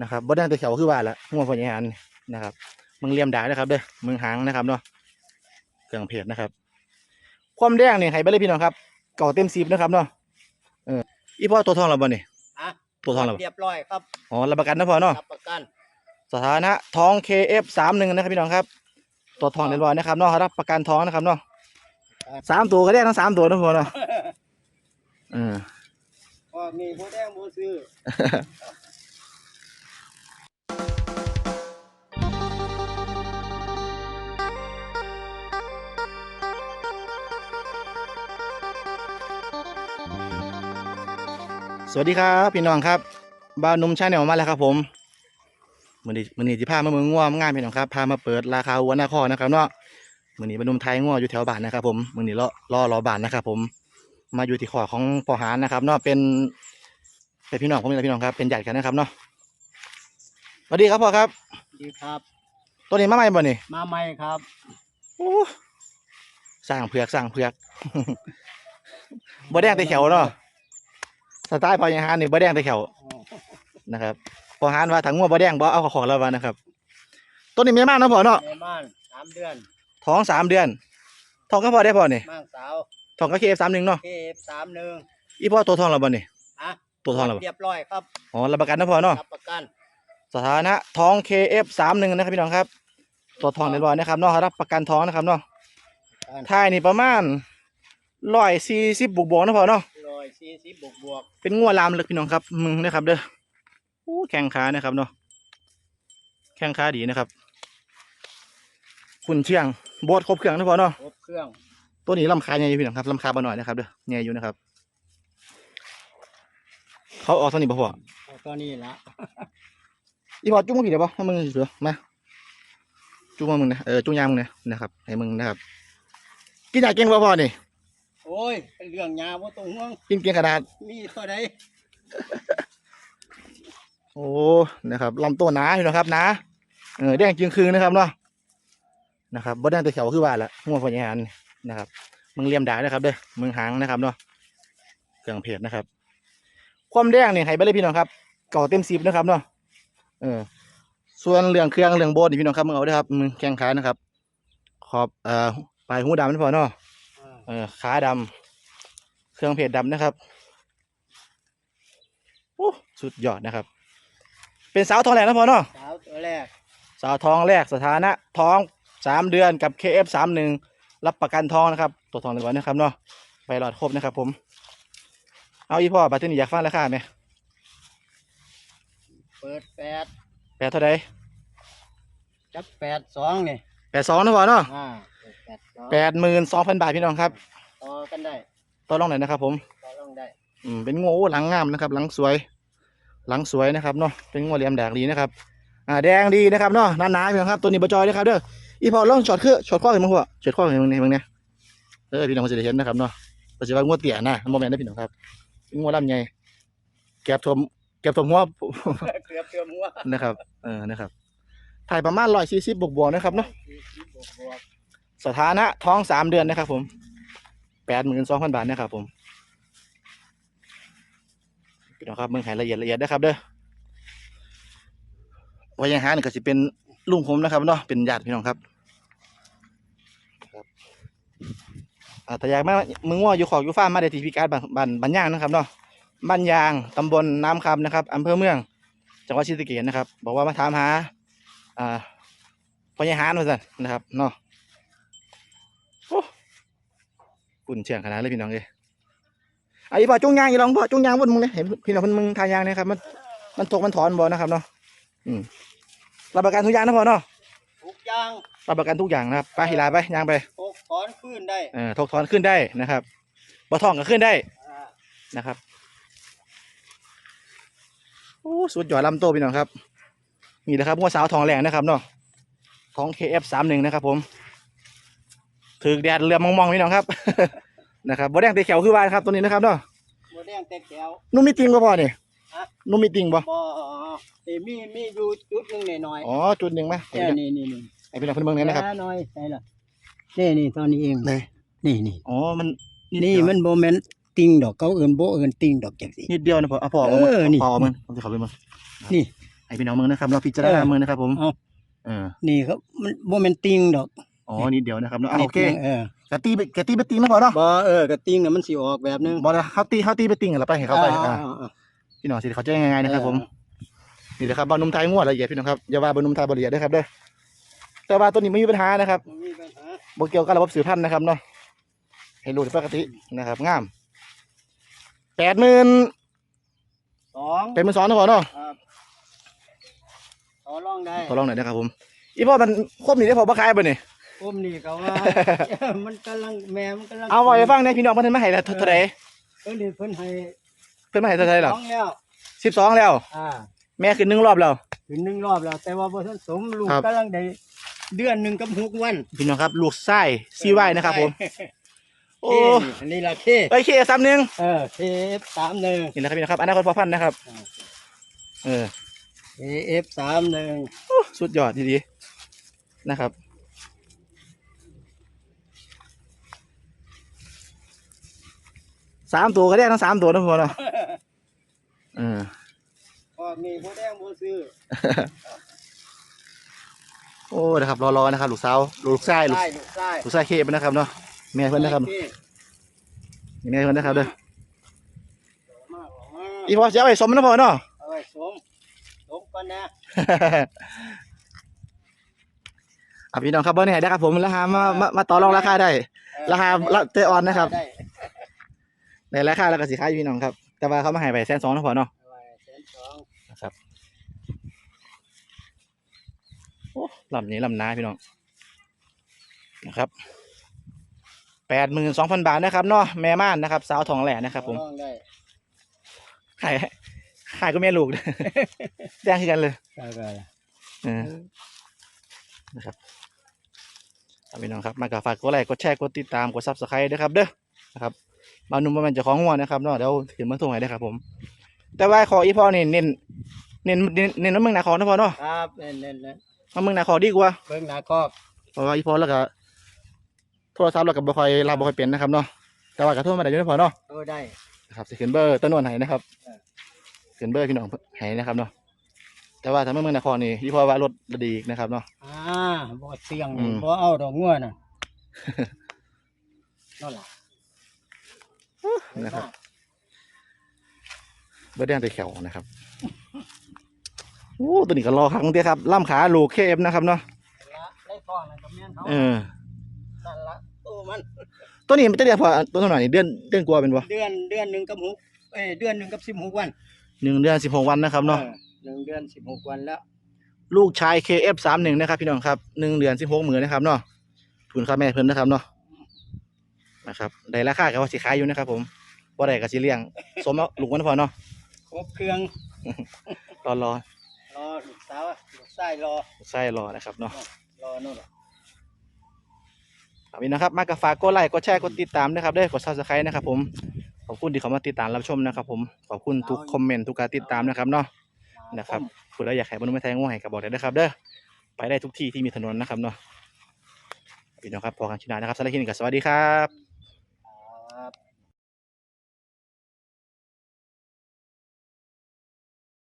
นะครับบ่ได้แต่เขียวคือว่าละงัวพญานนะครับมึงเลียมด่านะครับเด้อมึงหางนะครับเนาะเครื่องเพจนะครับ ความแดงนี่ให้ไปเลยพี่น้องครับเก่าเต็มสิบนะครับเนาะเอออีพ่อตัวทองเราบ่นี่ฮะตัวทองเราบ่เรียบร้อยครับอ๋อรับประกันนะพ่อเนาะรับประกันสถานะท้อง KF สามหนึ่งนะครับพี่น้องครับ ตัวทองเรียบร้อยนะครับเนาะรับประกันท้องนะครับเนาะสามตัวก็ได้ทั้งสามตัวนะพ่อเนาะเออก็มีผู้แดงผู้ซื้อ สวัสดีครับพี่น้องครับบ้านหนุ่มชาแนลมาแล้วครับผมมือนี้มือนี้ที่พามาเมืองง่วงงานพี่น้องครับพามาเปิดราคาวัวหน้าข้อนะครับเนาะมือนี้บ้านหนุ่มไทยง่วงอยู่แถวบ้านนะครับผมมือนี้รอรอรอบ้านนะครับผมมาอยู่ที่ขอของปอหารนะครับเนาะเป็นเป็นพี่น้องผมนี่แหละพี่น้องครับเป็นญาติกันนะครับเนาะสวัสดีครับพ่อครับดีครับ ตัวนี้มาใหม่บ่นี่มาใหม่ครับโอ้สร้างเผือกสร้างเผือกบ่แดงแต่แขวเนาะ สไตล์พอยังหานนี่บ่แดงแต่แขวนะครับพอหานว่าถังงัวบ่แดงบ่เอาของเรามานะครับต้นนี้มีมากนาะพ่อเนาะเมม่านสามเดือนท้องสามเดือนท้องก็พอได้พ่อนี่ม่างสาวท้องก็เคฟสามหนึ่งเนาะเคฟสามหนึ่งอีพ่อตัวทองเราบ่นี่ฮะตัวทองเราบ่เรียบร้อยครับอ๋อรับประกันนะพ่อเนาะรับประกันสถานะท้อง KF สามหนึ่งนะครับพี่น้องครับ ตัวทองเรียบร้อยนะครับเนาะรับประกันท้องนะครับเนาะท้ายนี่ประมาณร้อยสี่สิบบวกบวกๆนะพ่อเนาะร้ อยสี่สิบบวกบวกเป็นงัวลามลึกพี่น้องครับมึงนะครับ เด้ออู้แข้งขานะครับเนาะแข้งขาดีนะครับ คุณเชียงโบดครบเครื่องนะพ่อเนาะครบเครื่องตัวนี้ลำคาใหญ่อยู่พี่น้องครับลำคาบ่หน่อยนะครับเด้อใหญ่อยู่นะครับ เขาออกตัวนี้บ่พ่อเอาตัวนี้ละอีพอจุ้งมึงกี่เดี๋ยวบ่ให้มึงเสือมาจุ้งมามึงนะเออจุ้งยางมึงนะนะครับให้มึงนะครับกินยาเก่งบ่พ่อนี่ โอ้ยเป็นเรื่องยาว่าต้องห่วงกินเก่งขนาด มีเท่าใดโอ้นะครับลำตัวหนาอยู่นะครับหนาเออแดงจึงคืนนะครับเนาะนะครับบ่แดงแต่เขียวคือว่าละงัวพญานนะครับมึงเลียมด่านะครับเด้อมึงหางนะครับเนาะเครื่องเพจนะครับ ความแดงนี่ให้ไปเลยพี่น้องครับ เก่าเต็มสิบนะครับเนาะเออ ส่วนเรื่องเครื่องเรื่องโบนนี่พี่น้องครับมึงเอาเด้อครับมึงแข้งขานะครับ ขอบเอ่อปลายหูดำนี่พอเนาะอ่า เออขาดำเครื่องเพจดำนะครับโอ้สุดยอดนะครับ เป็นสาวทองแหลกนะพอเนาะสาวตัวแรกสาวทองแรกสถานะท้องสามเดือนกับ KF สามหนึ่งรับประกันทองนะครับ ตัวทองเรียบร้อยนะครับเนาะไปหลอดครบนะครับ ผม เอาอีพ่อบัตรนี้อยากฟังราคาไหมเปิดแปดแปดเท่าไรจักแปดสองนี่แปดสองนะพ่อเนาะอ่าเปิด แปดสองแปดหมื่นสองพันบาทพี่น้องครับต่อกันได้ต่อรองหน่อยนะครับ ผมต่อรองได้อืมเป็นงูหลังงามนะครับ หลังสวย หลังสวยนะครับเนาะเป็นงูเหลี่ยมแดงดีนะครับ อ่าแดงดีนะครับเนาะหนาๆพี่น้องครับตัวนี้บจอยนะครับเด้ออีพอลองช็อตคือช็อตข้อเห็นมั้งพ่อช็อตข้อเห็นมั้งเนี่ยมึงเนี่ยเออพี่น้องก็จะได้เห็นนะครับเนาะปัจจุบันงูเตี่ยนะโมเมนต์นะพี่น้องครับเป็นงูลำใหญ่แก็บถมแก็บถมหัวเกือบเกือบหัวนะครับเออนะครับถ่ายประมาณร้อยสี่สิบบวกๆนะครับเนาะ สี่สิบบวกบวกสถานะท้องสามเดือนนะครับ ผมแปดหมื่นสองพันบาทนะครับ ผมพี่น้องครับเมืองไห้ละเอียดละเอียดนะครับ เด้อวายังหานี่ก็สิเป็นลุงผมนะครับเนาะเป็นญาติพี่น้องครับครับอ่าแต่อยากมามึงว่าอยู่ขอกอยู่ฟ้าร์มมาได้ที่พิการบ้านบ้านบ้านย่างนะครับเนาะบ้านยางตำบลน้ำคำนะครับอำเภอเมืองจังหวัดศรีสะเกษนะครับ บอกว่ามาถามหาอ่าพญาหารว่าสั่นนะครับเนาะ โอ้ ปุ่นเชียงขนาดเลยพี่น้องเลยไอ้บ่จุงยางอีลองบ่จุงยางบนมึงเลยเห็นพี่น้องเพิ่นมึงทายางเนะครับมันมันถกมันถอนบ่นะครับเนาะอืมรับประกันทุกอย่างนะพ่อเนาะทุกอย่างรับประกันทุกอย่างนะครับไปหิลาไปยางไปตกถอนขึ้นได้เออถกถอนขึ้นได้นะครับบ่ท่องก็ขึ้นได้อ่านะครับโอ้สุดยอดลำโตพี่น้องครับนี่นะครับงัวสาวทองแหลงนะครับเนาะของ KF สามหนึ่งนะครับผมถือแดดเรือมองๆพี่น้องครับ นะครับบ่แดงตีเขียวคือว่าครับตัวนี้นะครับเนาะโมแดงเต็กแก้วนุ่มมีติงบ่พอนี่ฮะนุ่มมีติงบ่บ่แต่มีมีอยู่จุดหนึงหน่อยอ๋อจุดหนึ่งไหมๆแค่นี้นี่นี่ไอพี่น้องเพิ่นเบิ่งเนี่ยนะครับแค่น้อยใช่ละนี่นี่ตอนนี้เองเลยนี่นี่อ๋อมันนี่มันโมเมนต์ติงดอกเขาเอิ้นบ่เอิ้นติงดอกจังซี่นิดเดียวนะพอเอาพอเอาเออนี่พอเอามันผมจะเข้าไปมึงนี่ให้พี่น้องเมืองนะครับเราพิจารณาเออเมืองนะครับผมเอาเออนี่ครับมันบ่แม่นติงดอกอ๋อนิดเดียวนะครับเนาะอะโอเคนี่ติงเออ กะตีไปกะตีไปติงนะพอเนาะบ่เออกระติงน่ะมันสิออกแบบนึงบอลเขาตีเขาตีไปติงกันแล้วไปให้เขาไปอ่อ่าอ่อ่า พี่น้องสิเขาจะยังไงนะครับ ผมนี่แหละครับบ้านนุ่มไทยงวดละเอียดพี่น้องครับอย่าว่าบ้านนุ่มไทยบละเอียดเด้อครับเด้อแต่ว่าตัวนี้ไม่มีปัญหานะครับบ่มีปัญหาบ่เกี่ยวกับระบบสืบพันธุ์นะครับเนาะให้รู้ปกตินะครับงามแปดหมื่นสองเป็นหมื่นสองนะพอเนาะครับต่อรองได้ขอลองหน่อยนะครับผมอีพ่อมันควบหนีได้พอบ่ขายบ่นี่ ผมนี่ก็ว่า มันกำลังแม่มันกำลังเอาไว้ให้ฟังในอยพี่น้องเพิ่นมาให้แล้วเท่าเท่าใดเพิ่นนี่เพิ่นให้เพิ่นมาให้เท่าใดหรอสองแล้วสิบสองแล้วอ่าแม่ขึ้นหนึ่งรอบแล้วถึงหนึ่งรอบแล้ว แต่ว่าบ่ทันสมลูกครับกำลังได้เดือนหนึ่งกับหกวันพี่น้องครับลูกไส้ซีไว้นะครับผมโอ้โอ้อันนี้ละเคไอเคซ้ำหนึ่งเออเคฟสามหนึ่งนี่นะครับพี่น้องครับอนาคตพอพันธุ์นะครับเออเคเอฟสามหนึ่งโอ้สุดยอดทีดีนะครับ สามตัวก็ได้ทั้งสามตัวนะพ่อเนาะเออพอมีผู้แดงผู้ซื้อโอ้นะครับรอๆนะครับลูกสาวลูกไส้ลูกได้ลูกได้ลูกไส้เคปนะครับเนาะแม่เพิ่นนะครับเคนี่แม่เพิ่นนะครับเด้อมากมากอีพ่อจะเอาไปสมนะพ่อเนาะเอาไว้สมสมก่อนนะอะพี่น้องครับเบอร์นี่ได้ครับผมราคามามามาต่อรองราคาได้เออราคาละเตออนนะครับได้ ในราคาแล้วก็สิขายอยู่พี่น้องครับ แต่ว่าเขามาให้ไปแสนสองนะพ่อเนาะเอาไว้แสนสองนะครับโอ้ลำนี้ลำนาพี่น้องนะครับแปดหมื่นสองพันบาทนะครับเนาะแม่ม่านนะครับ สาวทองแหล่นะครับ ผมลองได้ขายขายก็แม่ลูกแดงคือกันเลยได้ได้เออ นะครับเอาพี่น้องครับ มากับฝากกดไลค์กดแชร์ กดติดตาม กดซับสไครต์ด้วยครับเด้อ นะครับ มาหนุ่มมาเป็นเจ้าของหัวนะครับเนาะเดี๋ยวถึงมาส่งให้ได้ครับ ผม แต่ว่าขออีพ่อนี่เน้นเน้นเน้นเน้นน้ำเมืองนาคอนะพ่อเนาะครับเน่นเน่นเน่นน้ำเมืองนาคอดีกว่าเบิ่งหน้าคอกเพราะว่าอีพ่อแล้วก็โทรศัพท์เราก็บ่ค่อยรับบ่ค่อยเป็นนะครับเนาะแต่ว่าก็โทรมาได้อยู่นะพ่อเนาะเออได้นะครับสิขึ้นเบอร์ต้นนวลให้นะครับเออ ขึ้นเบอร์พี่น้องให้นะครับเนาะแต่ว่าถ้าเมืองนาคอนี่อีพ่อว่ารถดีอีกนะครับเนาะ อ่าบ่เสี่ยงอืม บ่เอาดอกงัวน่ะนั่นล่ะ นะครับเบอร์แดงตัวแขวนะครับโอ้ตัวนี้ก็รอครั้งเดียวครับล่ำขาลูกเคฟนะครับเนาะละได้ท้องนั่นก็แม่นเขาเออนั่นละโอ้มันตัวนี้มันจะเรียกพอตัวเท่าไหร่นี่เดือนเดือนกว่าเป็นปะเดือนเดือนหนึ่งกับหกเอ้ยเดือนหนึ่งกับสิบหกวันหนึ่งเดือนสิบหกวันนะครับเนาะออหนึ่งเดือนสิบหกวันแล้ว ลูกชาย KF สามหนึ่งนะครับพี่น้องครับหนึ่งเดือนสิบหกหมื่นนะครับเนาะทุนค่าแม่เพิ่นนะครับเนาะ นะครับได้ราคากับว่าสิขายอยู่นะครับ ผมว่าได้กับสิเลี้ยง สมเอาลูกมันพอเนาะครบเครื่องรอรอรอลูกสาวลูกชายรอใช่รอนะครับเนาะรอนู่นน่ะเอาพี่นะครับมากระฝากกดไลค์กดแชร์กดติดตามนะครับด้วยกดซับสไครต์นะครับ ผมขอบคุณที่เขามาติดตามรับชมนะครับ ผมขอบคุณทุกคอมเมนต์ทุกการติดตามนะครับเนาะนะครับคุณแล้วอยากให้บรรลุไม่แทงง่วงให้กับบอกได้นะครับ เด้อไปได้ทุกที่ที่มีถนนนะครับเนาะพี่น้องครับพอกันชินานะครับสำหรับคลิปนี้ก็สวัสดีครับ